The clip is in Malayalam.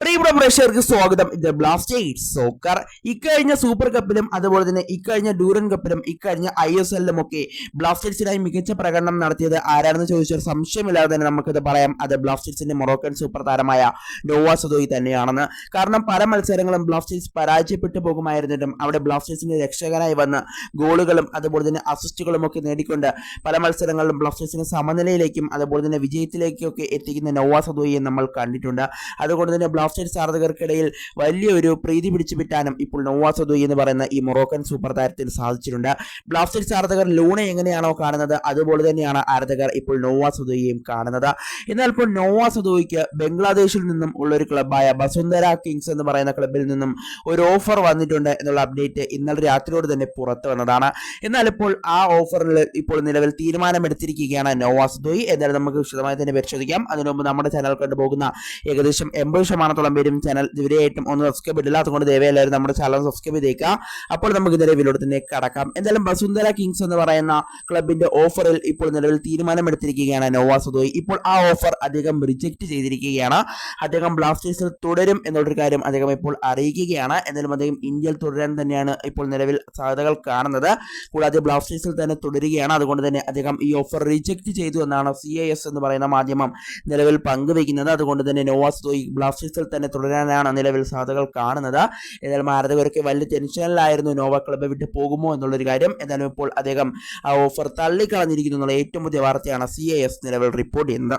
but പ്രിയപ്പെട്ട പ്രേക്ഷകർക്ക് സ്വാഗതം. ഇത് ബ്ലാസ്റ്റേഴ്സ് സോക്കർ ഇക്കഴിഞ്ഞ സൂപ്പർ കപ്പിലും അതുപോലെ തന്നെ ഇക്കഴിഞ്ഞ ഡൂറൻ കപ്പിലും ഇക്കഴിഞ്ഞ ഐ എസ് എല്ലിലും ഒക്കെ ബ്ലാസ്റ്റേഴ്സിനായി മികച്ച പ്രകടനം നടത്തിയത് ആരാണെന്ന് ചോദിച്ചാൽ സംശയമില്ലാതെ തന്നെ നമുക്കിത് പറയാം. അത് ബ്ലാസ്റ്റേഴ്സിന്റെ മൊറോക്കൻ സൂപ്പർ താരമായ നോവാ സദോയി തന്നെയാണെന്ന്. കാരണം പല മത്സരങ്ങളും ബ്ലാസ്റ്റേഴ്സ് പരാജയപ്പെട്ടു പോകുമായിരുന്നിട്ടും അവിടെ ബ്ലാസ്റ്റേഴ്സിന്റെ രക്ഷകനായി വന്ന് ഗോളുകളും അതുപോലെ തന്നെ അസിസ്റ്റുകളും ഒക്കെ നേടിക്കൊണ്ട് പല മത്സരങ്ങളിലും ബ്ലാസ്റ്റേഴ്സിനെ സമനിലയിലേക്കും അതുപോലെ തന്നെ വിജയത്തിലേക്കും ഒക്കെ എത്തിക്കുന്ന നോവാ സദോയിയെ നമ്മൾ കണ്ടിട്ടുണ്ട്. അതുകൊണ്ട് തന്നെ ബ്ലാസ്റ്റേഴ്സ് ആരാധകർക്കിടയിൽ വലിയൊരു പ്രീതി പിടിച്ചു പറ്റാനും ഇപ്പോൾ നോവ സദോയി എന്ന് പറയുന്ന ഈ മൊറോക്കൻ സൂപ്പർ താരത്തിന് സാധിച്ചിട്ടുണ്ട്. ബ്ലാസ്റ്റേഴ്സ് ആരാധകർ ലൂണെ എങ്ങനെയാണോ കാണുന്നത് അതുപോലെ തന്നെയാണ് ആരാധകർ ഇപ്പോൾ നോവ സദോയിയെയും കാണുന്നത്. എന്നാൽ ഇപ്പോൾ നോവ സദോയിക്ക് ബംഗ്ലാദേശിൽ നിന്നും ഉള്ള ഒരു ക്ലബായ ബസുന്ധര കിങ്സ് എന്ന് പറയുന്ന ക്ലബിൽ നിന്നും ഒരു ഓഫർ വന്നിട്ടുണ്ട് എന്നുള്ള അപ്ഡേറ്റ് ഇന്നലെ രാത്രിയോട് തന്നെ പുറത്തു വന്നതാണ്. എന്നാൽ ഇപ്പോൾ ആ ഓഫറിൽ ഇപ്പോൾ നിലവിൽ തീരുമാനമെടുത്തിരിക്കുകയാണ് നോവ സദോയി എന്നാലും നമുക്ക് വിശദമായി തന്നെ പരിശോധിക്കാം. അതിനു മുമ്പ് നമ്മുടെ ചാനൽ കണ്ടുപോകുന്ന ഏകദേശം എൺപത് ശതമാനത്തോളം പേരും ചാനൽ ഇതുവരെയായിട്ടും ഒന്ന് സബ്സ്ക്രൈബ് ഇല്ലാത്തതുകൊണ്ട് ദയവായി എല്ലാവരും നമ്മുടെ ചാനൽ സബ്സ്ക്രൈബ് ചെയ്തേക്കുക അപ്പോൾ നമുക്ക് ഇതിന്റെ വിലോട് തന്നെ കടക്കാം. എന്തായാലും വസുന്ധര കിങ്സ് എന്ന് പറയുന്ന ക്ലബിന്റെ ഓഫറിൽ ഇപ്പോൾ നിലവിൽ തീരുമാനമെടുത്തിരിക്കുകയാണ് നോവ സുദോയ്. ഇപ്പോൾ ആ ഓഫർ അദ്ദേഹം റിജക്ട് ചെയ്തിരിക്കുകയാണ്. അദ്ദേഹം ബ്ലാസ്റ്റേഴ്സിൽ തുടരും എന്നുള്ളൊരു കാര്യം അദ്ദേഹം ഇപ്പോൾ അറിയിക്കുകയാണ്. എന്നാലും അദ്ദേഹം ഇന്ത്യയിൽ തുടരാൻ തന്നെയാണ് ഇപ്പോൾ നിലവിൽ സാധ്യതകൾ കാണുന്നത്. കൂടാതെ ബ്ലാസ്റ്റേഴ്സിൽ തന്നെ തുടരുകയാണ്. അതുകൊണ്ട് തന്നെ അദ്ദേഹം ഈ ഓഫർ റിജക്ട് ചെയ്തു എന്നാണ് സി എന്ന് പറയുന്ന മാധ്യമം നിലവിൽ പങ്കുവയ്ക്കുന്നത്. അതുകൊണ്ട് തന്നെ നോവാസ് ദോയി ബ്ലാസ്റ്റേഴ്സിൽ തന്നെ തുടരാനാണ് നിലവിൽ സാധ്യതകൾ കാണുന്നത്. എന്നാലും ആരാധകർക്ക് വലിയ ടെൻഷനിലായിരുന്നു നോവ ക്ലബ്ബ് വിട്ട് പോകുമോ എന്നുള്ളൊരു കാര്യം. എന്നാലും ഇപ്പോൾ അദ്ദേഹം ആ ഓഫർ തള്ളിക്കളഞ്ഞിരിക്കുന്നു എന്നുള്ള ഏറ്റവും പുതിയ വാർത്തയാണ് സി നിലവിൽ റിപ്പോർട്ട് ചെയ്യുന്നത്.